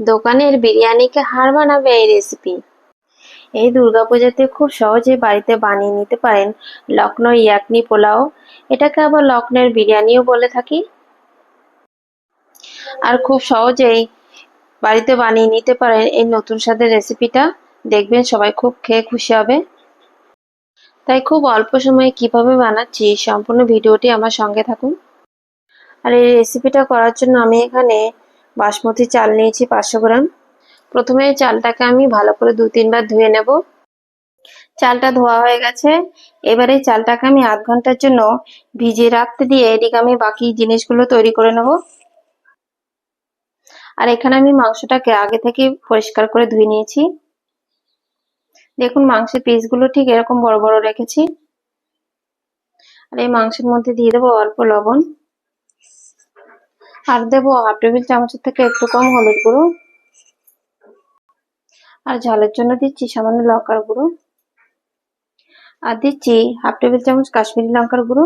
দোকানের বিরিয়ানিকে হার মানাবে এই রেসিপি এই দুর্গাপূজাতে খুব সহজে বাড়িতে বানিয়ে নিতে পারেন লখনৌ ইয়াকনি পোলাও। এটাকে আবার লখনৌর বিরিয়ানিও বলে থাকি। আর খুব সহজেই বাড়িতে বানিয়ে নিতে পারেন এই নতুন স্বাদের রেসিপিটা দেখবেন সবাই খুব খেয়ে খুশি হবে। তাই খুব অল্প সময়ে কীভাবে বানাচ্ছি সম্পূর্ণ ভিডিওটি আমার সঙ্গে থাকুন। আর এই রেসিপিটা করার জন্য আমি এখানে বাসমতি চাল নিয়েছি পাঁচশো গ্রাম। প্রথমে চালটাকে আমি ভালো করে দু তিনবার ধুয়ে নেব। চালটা ধোয়া হয়ে গেছে। এবারে চালটাকে আমি আধ ঘণ্টার জন্য ভিজিয়ে রাখতে দিয়ে এদিকে আমি বাকি জিনিসগুলো তৈরি করে নেব। আর এখানে আমি মাংসটাকে আগে থেকে পরিষ্কার করে ধুয়ে নিয়েছি। দেখুন মাংসের পিসগুলো ঠিক এরকম বড় বড় রেখেছি। আর এই মাংসের মধ্যে দিয়ে দেবো অল্প লবণ। আর দেবো হাফ টেবিল চামচের থেকে একটু কম হলুদ গুঁড়ো। আর ঝালের জন্য দিচ্ছি সামান্য লঙ্কার গুঁড়ো। আর দিচ্ছি হাফ টেবিল চামচ কাশ্মীরি লঙ্কার গুঁড়ো।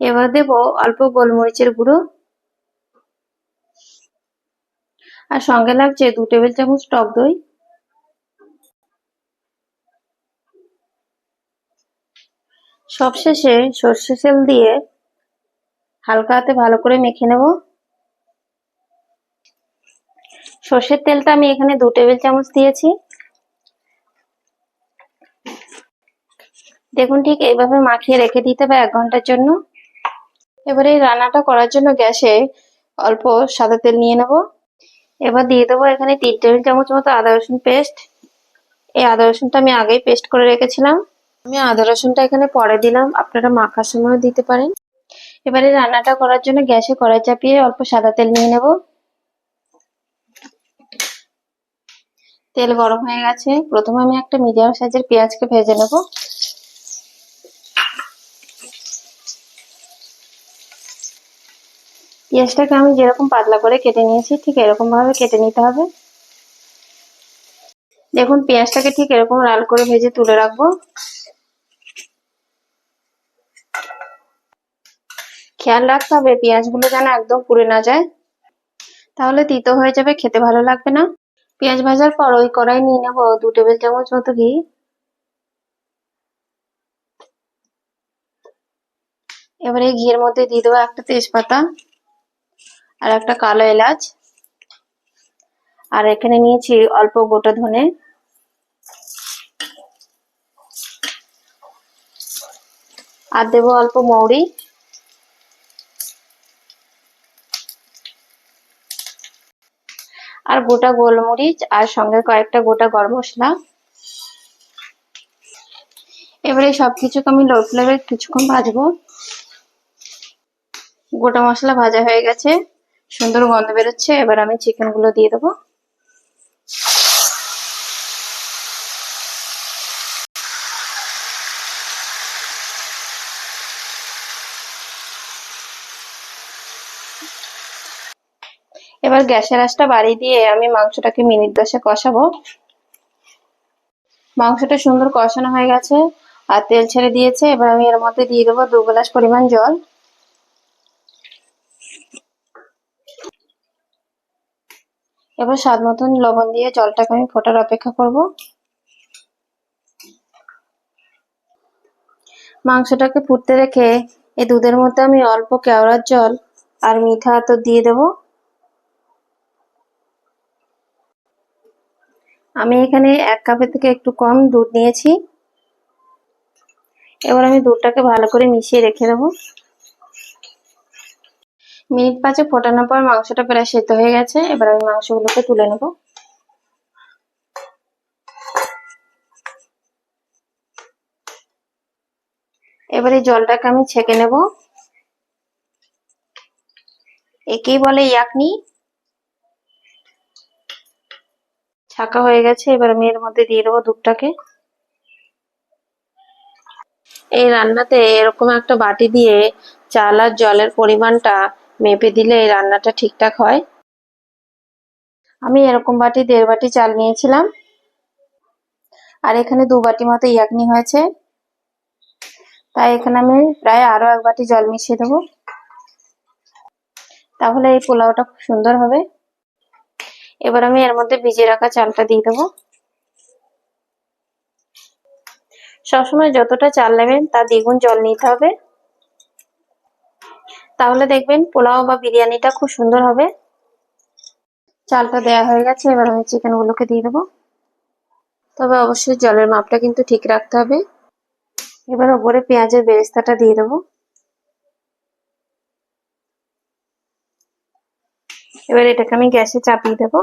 এবার দেবো অল্প গোলমরিচের গুঁড়ো। আর সঙ্গে লাগছে দু টেবিল চামচ টক দই। সবশেষে সর্ষে তেল দিয়ে হালকা হাতে ভালো করে মেখে নেব। সর্ষের তেলটা আমি এখানে দু টেবিল চামচ দিয়েছি। দেখুন, ঠিক এইভাবে মাখিয়ে রেখে দিতে হবে এক ঘণ্টার জন্য। এবারে রান্নাটা করার জন্য গ্যাসে অল্প সাদা তেল নিয়ে নেব। এবার দিয়ে দেবো এখানে তিন টেবিল চামচ মতো আদা রসুন পেস্ট। এই আদা রসুনটা আমি আগেই পেস্ট করে রেখেছিলাম। আমি আদা রসুনটা এখানে পরে দিলাম। আপনারা মাখার সময়ও দিতে পারেন। এবারে রান্নাটা করার জন্য গ্যাসে কড়াই চাপিয়ে অল্প সাদা তেল নিয়ে নেব। তেল গরম হয়ে গেছে। প্রথমে আমি একটা মিডিয়াম সাইজের পেঁয়াজকে ভেজে নেব। পেঁয়াজটাকে আমি যেরকম পাতলা করে কেটে নিয়েছি, ঠিক এরকম ভাবে কেটে নিতে হবে। দেখুন, পেঁয়াজটাকে ঠিক এরকম লাল করে ভেজে তুলে রাখব। খেয়াল রাখতে হবে, পেঁয়াজগুলো যেন একদম পুড়ে না যায়। তাহলে তিতো হয়ে যাবে, খেতে ভালো লাগবে না। পেঁয়াজ ভাজার পর ওই কড়াই নিয়ে নেব, দু টেবিল চামচ মতো ঘি। এবারে ঘিয়ের মধ্যে দিয়ে দেবো একটা তেজপাতা আর একটা কালো এলাচ। আর এখানে নিয়েছি অল্প গোটা ধনে। আর দেবো অল্প মৌরি। আর গোটা গোলমরিচ আর সঙ্গে কয়েকটা গোটা গরম মশলা। এবারে সবকিছুকে আমি লো ফ্লেমে কিছুক্ষণ ভাজবো। গোটা মশলা ভাজা হয়ে গেছে। সুন্দর গন্ধ বেরোচ্ছে। এবার আমি চিকেনগুলো দিয়ে দেবো। এবার গ্যাসের আঁচটা বাড়িয়ে দিয়ে আমি মাংসটাকে মিনিট দশে কষাবো। মাংসটা সুন্দর কষানো হয়ে গেছে আর তেল ছেড়ে দিয়েছে। এবার আমি এর মধ্যে দিয়ে দেবো দু গ্লাস পরিমাণ জল। এবার স্বাদ মতন লবণ দিয়ে জলটাকে আমি ফোটার অপেক্ষা করব। মাংসটাকে ফুটতে রেখে এই দুধের মধ্যে আমি অল্প কেওড়ার জল আর মিঠা আতর দিয়ে দেবো। আমি এখানে এক কাপের থেকে একটু কম দুধ নিয়েছি। এবার আমি দুধটাকে ভালো করে মিশিয়ে রেখে দেবো। মিনিট পাঁচে ফোটানোর পর মাংসটা প্রায় সেদ্ধ হয়ে গেছে। এবার আমি মাংসগুলোকে তুলে নেব। এবার এই জলটাকে আমি ছেঁকে নেব। একেই বলে ইয়াকনি। ছাকা হয়ে গেছে, এবার আমি এর মধ্যে দিয়ে দেবো দুধটাকে। এই রান্নাতে এরকম একটা বাটি দিয়ে চাল আর জলের পরিমাণটা মেপে দিলে এই রান্নাটা ঠিকঠাক হয়। আমি এরকম বাটি, দেড় বাটি চাল নিয়েছিলাম। আর এখানে দু বাটি মতো ইয়াকনি হয়েছে। তাই এখানে আমি প্রায় আরও এক বাটি জল মিশিয়ে দেবো। তাহলে এই পোলাওটা খুব সুন্দর হবে। এবার আমি এর মধ্যে ভিজিয়ে রাখা চালটা দিয়ে দেবো। সবসময় যতটা চাল নেবেন, তা দ্বিগুণ জল নিতে হবে। তাহলে দেখবেন পোলাও বা বিরিয়ানিটা খুব সুন্দর হবে। চালটা দেয়া হয়ে গেছে, এবার আমি চিকেনগুলোকে দিয়ে দেবো। তবে অবশ্যই জলের মাপটা কিন্তু ঠিক রাখতে হবে। এবার ওপরে পেঁয়াজের বেরেস্তাটা দিয়ে দেবো। এবার এটাকে আমি গ্যাসে চাপিয়ে দেবো।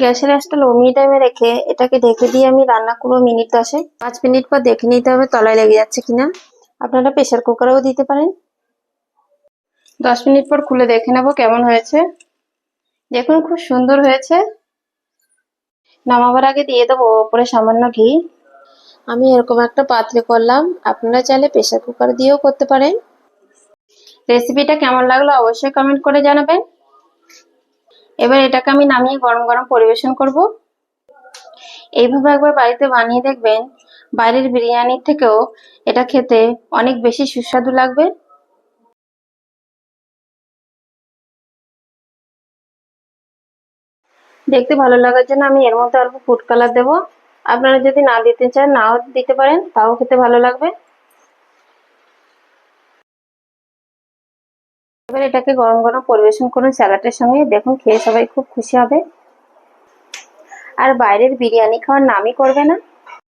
গ্যাসের আঁচটা লো মিডিয়ামে রেখে এটাকে ঢেকে দিয়ে আমি রান্না করব মিনিট দশে পাঁচ মিনিট পর দেখে নিতে হবে তলায় লেগে যাচ্ছে কিনা। আপনারা প্রেশার কুকারেও দিতে পারেন। দশ মিনিট পর খুলে দেখে নেব কেমন হয়েছে। দেখুন খুব সুন্দর হয়েছে। নামাবার আগে দিয়ে দেবো ওপরে সামান্য ঘি। আমি এরকম একটা পাত্রে করলাম। আপনারা চাইলে প্রেশার কুকার দিয়েও করতে পারেন। রেসিপিটা কেমন লাগল অবশ্যই কমেন্ট করে জানাবেন। এবার এটাকে আমি নামিয়ে গরম গরম পরিবেশন করব। এইভাবে একবার বাড়িতে বানিয়ে দেখবেন, বাইরের বিরিয়ানির থেকেও এটা খেতে অনেক বেশি সুস্বাদু লাগবে। দেখতে ভালো লাগার জন্য আমি এর মধ্যে অল্প ফুড কালার দেবো। আপনারা যদি না দিতে চান, নাও দিতে পারেন, তাও খেতে ভালো লাগবে। এবার এটাকে গরম গরম পরিবেশন করুন স্যালাডের সঙ্গে। দেখুন, খেয়ে সবাই খুব খুশি হবে। আর বাইরের বিরিয়ানি খাওয়ার নামই করবে না।